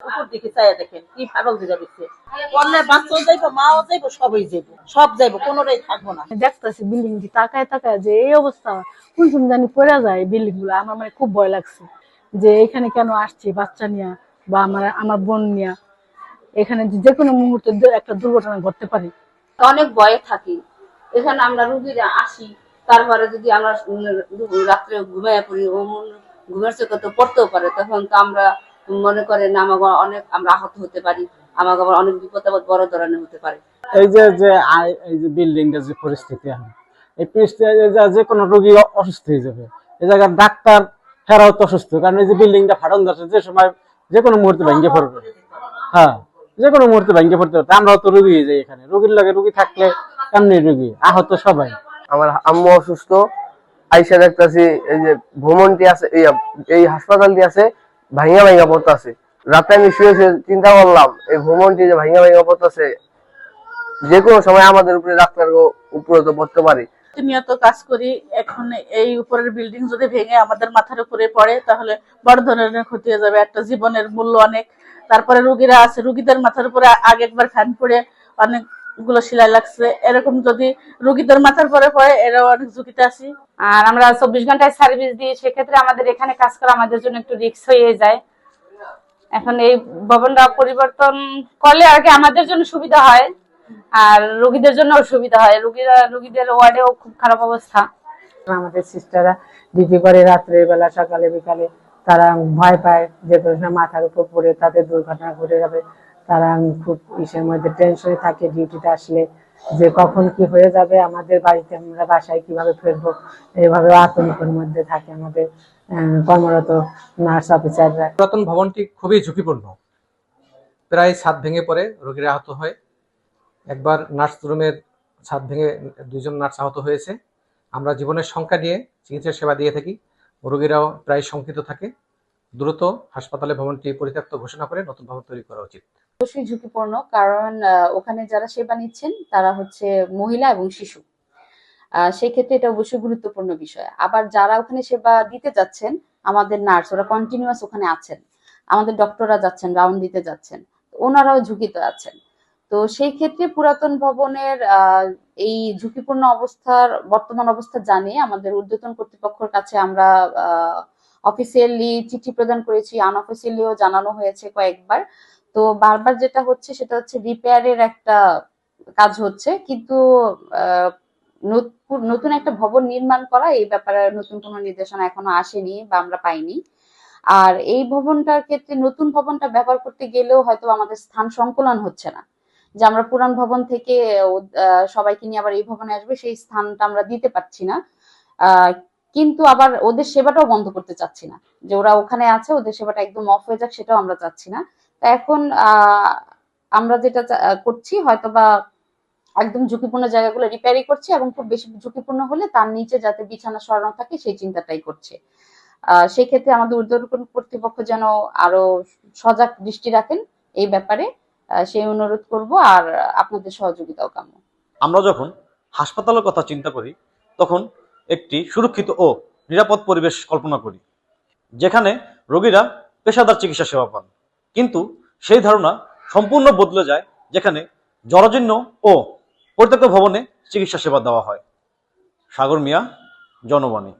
উপর দিকে চাইয়া দেখেন কি ফাগল দিকে দিচ্ছে পড়লে বাচ্চাও যাইবো মাও যাইবো সবাই যাইবো সব যাইবো কোনোটাই থাকব না। দেখতেছি বিল্ডিংটি তাকায় তাকায় যে এই অবস্থা কোন সময় জানি পড়ে যায় বিল্ডিংগুলো আমার মানে খুব ভয় লাগছে যে এখানে কেন আসছি বাচ্চা নিয়ে বা আমার আমার বোন নিয়ে। এখানে যে- কোনো মুহূর্তে একটা দুর্ঘটনা ঘটতে পারে। অনেক ভয়ে থাকি। এখানে আমরা রুগীরা আসি তারপরে যদি আমরা রাত্রে ঘুমিয়ে পড়ি ও মন- ঘুমের চোখে তো পড়তেও পারে তখন তো আমরা মনে করেন আমাকে অনেক আমরা আহত হতে পারি আমাকে আবার অনেক বিপদ আপদ বড় ধরনের হতে পারে। এই যে যে এই যে বিল্ডিংটা যে পরিস্থিতি এখন এই পরিস্থিতি যে- যে কোনো রোগী অসুস্থ হয়ে যাবে এই জায়গার ডাক্তার ফেরাও তো অসুস্থ কারণ এই যে বিল্ডিংটা ফাটন যাচ্ছে যে সময় যে কোনো মুহূর্তে ভেঙে পড়বে। হ্যাঁ যে কোনো মুহূর্তে ভেঙে পড়তে পারে আমরাও তো রুগী হয়ে যাই এখানে। রুগীর লাগে রুগী থাকলে এমনি রুগী আহত সবাই। আমার আম্মু অসুস্থ আইসা দেখতেছি এই যে ভ্রমণটি আছে এই এই হাসপাতালটি আছে ভাইঙ্গা ভাইঙ্গা পড়তেছে। রাতে আমি শুয়ে চিন্তা করলাম, এই ভ্রমণটি যে ভাইঙ্গা ভাইঙ্গা পড়তেছে যে কোনো সময় আমাদের উপরে ডাক্তার উপরে তো পড়তে পারে। প্রতিনিয়ত কাজ করি, এখন এই উপরের বিল্ডিং যদি ভেঙে আমাদের মাথার উপরে পড়ে, তাহলে বড় ধরনের ক্ষতি হয়ে যাবে। একটা জীবনের মূল্য অনেক। তারপরে রুগীরা আছে, রুগীদের মাথার উপরে আগে একবার ফ্যান পড়ে অনেকগুলো সেলাই লাগছে। এরকম যদি রুগীদের মাথার পরে পড়ে এরাও অনেক ঝুঁকিতে আছি। আর আমরা চব্বিশ ঘন্টায় সার্ভিস দিই সেক্ষেত্রে আমাদের এখানে কাজ করা আমাদের জন্য একটু রিস্ক হয়ে যায়। এখন এই ভবনটা পরিবর্তন করলে আর কি আমাদের জন্য সুবিধা হয় আর রোগীদের জন্য সুবিধা হয়। রোগীরা রোগীদের ওয়ার্ডেও খুব খারাপ অবস্থা। আমাদের সিস্টাররা ডিউটি করে রাত্রে বেলা সকালে বিকালে। তারা ভয় পায় যে মাথার উপর পড়ে তাদের দুর্ঘটনা ঘটে যাবে। তারা খুব ইসের মধ্যে টেনশনে থাকে ডিউটিতে আসলে যে কখন কি হয়ে যাবে, আমাদের বাড়িতে আমরা বাসায় কীভাবে ফিরবো এইভাবে আতঙ্কের মধ্যে থাকে আমাদের কর্মরত নার্স অফিসাররা পুরাতন ভবনটি খুবই ঝুঁকিপূর্ণ। প্রায় ছাদ ভেঙে পড়ে, রোগীর আহত হয়। একবার নার্স রুমের ছাদ ভেঙে দুজন নার্স আহত হয়েছে। আমরা জীবনের সংখ্যা নিয়ে চিকিৎসা সেবা দিয়ে থাকি। রোগীরাও প্রায় শঙ্কিত থাকে। দ্রুত হাসপাতালে ভবনটি পরিত্যক্ত ঘোষণা করে নতুন ভবন তৈরি করা উচিত। অবশ্যই ঝুঁকিপূর্ণ কারণ ওখানে যারা সেবা নিচ্ছেন তারা হচ্ছে মহিলা এবং শিশু। আহ, সেই ক্ষেত্রে এটা অবশ্যই গুরুত্বপূর্ণ বিষয়। আবার যারা ওখানে সেবা দিতে যাচ্ছেন আমাদের নার্স ওরা কন্টিনিউয়াস ওখানে আছেন। আমাদের ডক্টররা যাচ্ছেন রাউন্ড দিতে যাচ্ছেন। ওনারাও ঝুঁকিতে আছেন। তো সেই ক্ষেত্রে পুরাতন ভবনের এই ঝুঁকিপূর্ণ অবস্থার বর্তমান অবস্থা জানিয়ে আমাদের ঊর্ধ্বতন কর্তৃপক্ষের কাছে আমরা অফিসিয়ালি চিঠি প্রদান করেছি আনঅফিসিয়ালিও জানানো হয়েছে কয়েকবার। তো বারবার যেটা হচ্ছে, সেটা হচ্ছে রিপেয়ারের একটা কাজ হচ্ছে। কিন্তু নতুন- একটা ভবন নির্মাণ করা, এই ব্যাপারে নতুন কোনো নির্দেশনা এখনও আসেনি বা আমরা পাইনি। আর এই ভবনটার ক্ষেত্রে নতুন ভবনটা ব্যবহার করতে গেলেও হয়তো আমাদের স্থান সংকুলন হচ্ছে না। যে আমরা পুরান ভবন থেকে সবাইকে নিয়ে আবার এই ভবনে আসবে, সেই স্থানটা আমরা দিতে পারছি না। কিন্তু আবার ওদের সেবাটাও বন্ধ করতে চাচ্ছি না। যে ওরা ওখানে আছে, ওদের সেবাটা একদম অফ হয়ে যাক, সেটাও আমরা চাচ্ছি না। তা এখন আমরা যেটা করছি হয়তো বা একদম ঝুঁকিপূর্ণ জায়গাগুলো রিপেয়ারিং করছি এবং খুব বেশি ঝুঁকিপূর্ণ হলে তার নিচে যাতে বিছানা সরানো থাকে, সেই চিন্তাটাই করছে। সেই ক্ষেত্রে আমাদের ঊর্ধ্বতন কর্তৃপক্ষ যেন আরও সজাগ দৃষ্টি রাখেন এই ব্যাপারে। সেই অনুরোধ করব আর আপনাদের সহযোগিতাও কাম্য। আমরা যখন হাসপাতালের কথা চিন্তা করি, তখন একটি সুরক্ষিত ও নিরাপদ পরিবেশ কল্পনা করি, যেখানে রোগীরা পেশাদার চিকিৎসা সেবা পান। কিন্তু সেই ধারণা সম্পূর্ণ বদলে যায়, যেখানে জরাজীর্ণ ও পরিত্যক্ত ভবনে চিকিৎসা সেবা দেওয়া হয়। সাগর মিয়া, জনবাণী।